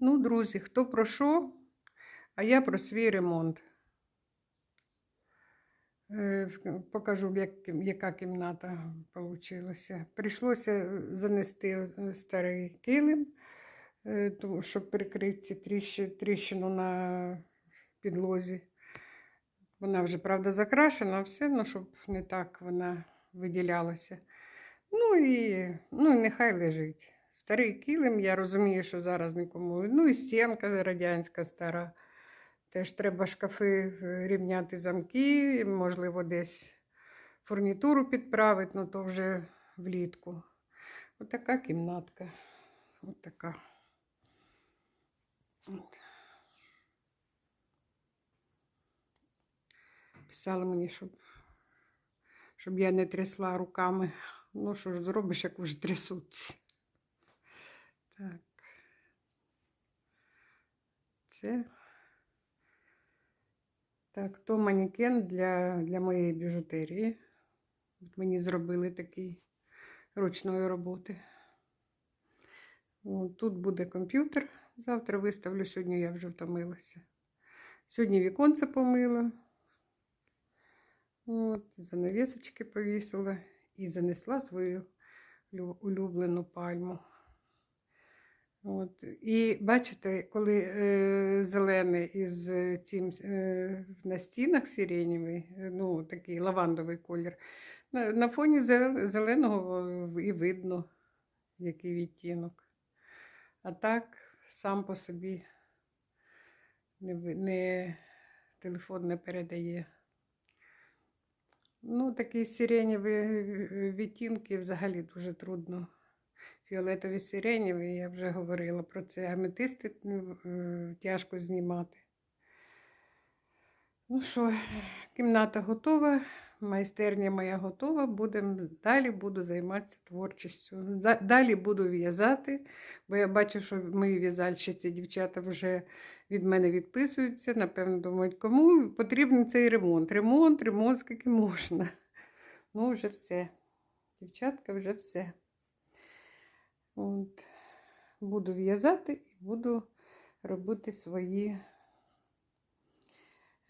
Ну, друзі, хто про що, а я про свій ремонт. Е, Покажу, як, яка кімната вийшла. Прийшлося занести е, старий килим, е, тому щоб прикрити ці тріщи, тріщину на підлозі. Вона вже, правда, закрашена, все, ну, щоб не так вона виділялася. Ну і, ну, нехай лежить. Старий килим, я розумію, що зараз нікому. Ну і стінка радянська стара. Теж треба шкафи е, рівняти замки, можливо, десь фурнітуру підправити, ну то вже влітку. Отака кімнатка. Отака. От. Писали мені, щоб, щоб я не трясла руками. Ну, що ж зробиш, як вже трясуться. Так. Це. Так, то манікен для, для моєї біжутерії. От мені зробили такий ручної роботи. От, тут буде комп'ютер. Завтра виставлю, сьогодні я вже втомилася. Сьогодні віконце помила. От, занавісочки повісила і занесла свою улюблену пальму. От. І бачите, коли е, зелений із е, цим е, на стінах сиренєвий, е, ну такий лавандовий колір, на, на фоні зеленого е, і видно, який відтінок. А так сам по собі не, не, телефон не передає. Ну, такі сиренєві відтінки взагалі дуже трудно фіолетові сиренєві, я вже говорила про це. Аметисти е, тяжко знімати. Ну що, кімната готова, майстерня моя готова. Будем, далі буду займатися творчістю. Далі буду в'язати, бо я бачу, що мої в'язальщиці, дівчата вже від мене відписуються. Напевно, думають, кому потрібен цей ремонт. Ремонт, ремонт, скільки можна. Ну, вже все. Дівчатка, вже все. От. Буду в'язати і буду робити свої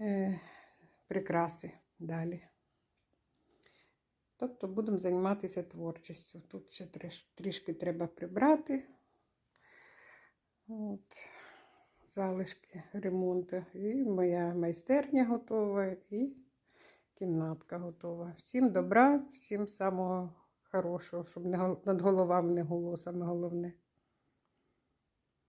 е, прикраси далі. Тобто будемо займатися творчістю. Тут ще трішки треба прибрати. От. Залишки ремонту. І моя майстерня готова, і кімнатка готова. Всім добра, всім самого хорошого, щоб над головами не голосами головне.